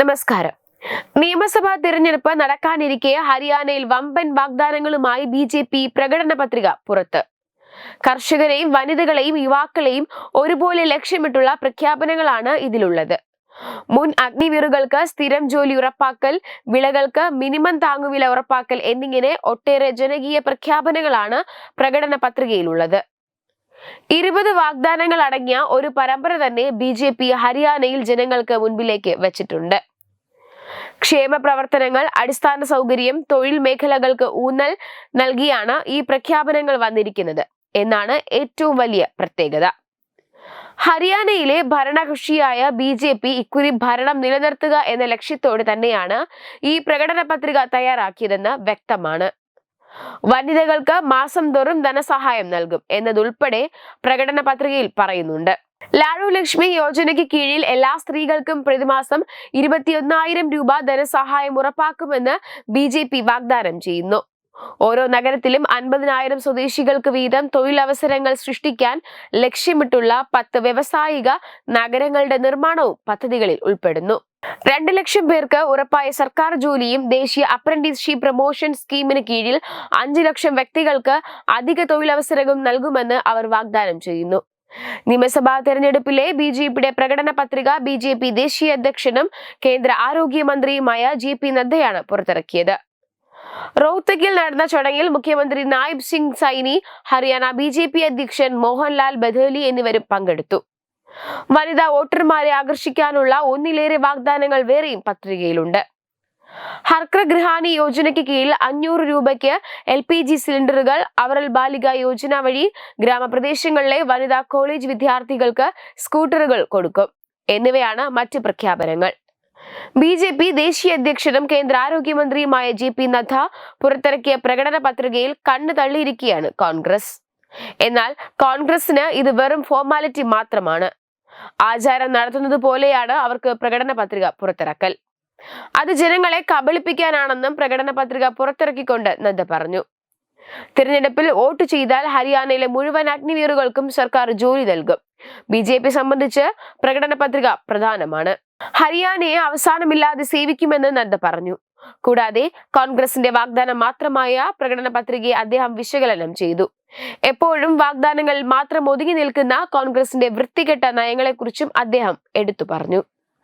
നമസ്കാരം. നിയമസഭാ തിരഞ്ഞെടുപ്പ് നടക്കാനിരിക്കെ ഹരിയാനയിൽ വമ്പൻ വാഗ്ദാനങ്ങളുമായി ബി ജെ പി പ്രകടന പത്രിക പുറത്ത്. കർഷകരെയും വനിതകളെയും യുവാക്കളെയും ഒരുപോലെ ലക്ഷ്യമിട്ടുള്ള പ്രഖ്യാപനങ്ങളാണ് ഇതിലുള്ളത്. മുൻ അഗ്നിവീറുകൾക്ക് സ്ഥിരം ജോലി ഉറപ്പാക്കൽ വിളകൾക്ക് മിനിമം താങ്ങുവില ഉറപ്പാക്കൽ എന്നിങ്ങനെ ഒട്ടേറെ ജനകീയ പ്രഖ്യാപനങ്ങളാണ് പ്രകടന പത്രികയിലുള്ളത്. ഇരുപത് വാഗ്ദാനങ്ങൾ അടങ്ങിയ ഒരു പരമ്പര തന്നെ ബി ഹരിയാനയിൽ ജനങ്ങൾക്ക് മുൻപിലേക്ക് വെച്ചിട്ടുണ്ട്. ക്ഷേമ പ്രവർത്തനങ്ങൾ അടിസ്ഥാന സൗകര്യം തൊഴിൽ മേഖലകൾക്ക് ഊന്നൽ നൽകിയാണ് ഈ പ്രഖ്യാപനങ്ങൾ വന്നിരിക്കുന്നത്. എന്നാണ് ഏറ്റവും വലിയ പ്രത്യേകത. ഹരിയാനയിലെ ഭരണകക്ഷിയായ ബി ജെ പി ഇക്കുറി ഭരണം നിലനിർത്തുക എന്ന ലക്ഷ്യത്തോടെ തന്നെയാണ് ഈ പ്രകടന പത്രിക തയ്യാറാക്കിയതെന്ന് വ്യക്തമാണ്. വനിതകൾക്ക് മാസം തോറും ധനസഹായം നൽകും എന്നതുൾപ്പെടെ പ്രകടന പത്രികയിൽ പറയുന്നുണ്ട്. ലാഡു ലക്ഷ്മി യോജനയ്ക്ക് കീഴിൽ എല്ലാ സ്ത്രീകൾക്കും പ്രതിമാസം ഇരുപത്തിയൊന്നായിരം രൂപ ധനസഹായം ഉറപ്പാക്കുമെന്ന് ബി ജെ പി വാഗ്ദാനം ചെയ്യുന്നു. ഓരോ നഗരത്തിലും അൻപതിനായിരം സ്വദേശികൾക്ക് വീതം തൊഴിലവസരങ്ങൾ സൃഷ്ടിക്കാൻ ലക്ഷ്യമിട്ടുള്ള പത്ത് വ്യവസായിക നഗരങ്ങളുടെ നിർമ്മാണവും പദ്ധതികളിൽ ഉൾപ്പെടുന്നു. രണ്ട് ലക്ഷം പേർക്ക് ഉറപ്പായ സർക്കാർ ജോലിയും ദേശീയ അപ്രന്റീസ്ഷിപ്പ് പ്രൊമോഷൻ സ്കീമിന് കീഴിൽ അഞ്ചു ലക്ഷം വ്യക്തികൾക്ക് അധിക തൊഴിലവസരവും നൽകുമെന്ന് അവർ വാഗ്ദാനം ചെയ്യുന്നു. നിയമസഭാ തെരഞ്ഞെടുപ്പിലെ ബി ജെ പിയുടെ പ്രകടന പത്രിക ബി ജെ പി ദേശീയ അധ്യക്ഷനും കേന്ദ്ര ആരോഗ്യമന്ത്രിയുമായ ജെ പി നദ്ദയാണ് പുറത്തിറക്കിയത്. റോഹ്തക്കിൽ നടന്ന ചടങ്ങിൽ മുഖ്യമന്ത്രി Nayab Singh Saini Haryana B J P അധ്യക്ഷൻ മോഹൻലാൽ ബഥേലി എന്നിവരും പങ്കെടുത്തു. വനിതാ വോട്ടർമാരെ ആകർഷിക്കാനുള്ള ഒന്നിലേറെ വാഗ്ദാനങ്ങൾ വേറെയും പത്രികയിലുണ്ട്. ഹർക്ര ഗൃഹാനി യോജനയ്ക്ക് കീഴിൽ അഞ്ഞൂറ് രൂപയ്ക്ക് എൽ പി ജി സിലിണ്ടറുകൾ അവരൽ ബാലിക യോജന വഴി ഗ്രാമപ്രദേശങ്ങളിലെ വനിതാ കോളേജ് വിദ്യാർത്ഥികൾക്ക് സ്കൂട്ടറുകൾ കൊടുക്കും. എന്നിവയാണ് മറ്റ് പ്രഖ്യാപനങ്ങൾ. ബി ജെ പി ദേശീയ അധ്യക്ഷനും കേന്ദ്ര ആരോഗ്യമന്ത്രിയുമായ ജെ പി നദ്ദ പുറത്തിറക്കിയ പ്രകടന പത്രികയിൽ കണ്ണു തള്ളിയിരിക്കുകയാണ് കോൺഗ്രസ്. എന്നാൽ കോൺഗ്രസിന് ഇത് വെറും ഫോർമാലിറ്റി മാത്രമാണ്. ആചാരം നടത്തുന്നത് പോലെയാണ് അവർക്ക് പ്രകടന പത്രിക പുറത്തിറക്കൽ. അത് ജനങ്ങളെ കബളിപ്പിക്കാനാണെന്നും പ്രകടന പത്രിക പുറത്തിറക്കിക്കൊണ്ട് നദ്ദ പറഞ്ഞു. തിരഞ്ഞെടുപ്പിൽ വോട്ട് ചെയ്താൽ ഹരിയാനയിലെ മുഴുവൻ അഗ്നിവീറുകൾക്കും സർക്കാർ ജോലി നൽകും. ബി ജെ പി സംബന്ധിച്ച് പ്രകടന പത്രിക പ്രധാനമാണ്. ഹരിയാനയെ അവസാനമില്ലാതെ സേവിക്കുമെന്ന് നദ്ദ പറഞ്ഞു. കൂടാതെ കോൺഗ്രസിന്റെ വാഗ്ദാനം മാത്രമായ പ്രകടന പത്രികയെ അദ്ദേഹം വിശകലനം ചെയ്തു. എപ്പോഴും വാഗ്ദാനങ്ങൾ മാത്രം ഒതുങ്ങി നിൽക്കുന്ന കോൺഗ്രസിന്റെ വൃത്തികെട്ട നയങ്ങളെക്കുറിച്ചും അദ്ദേഹം എടുത്തു പറഞ്ഞു.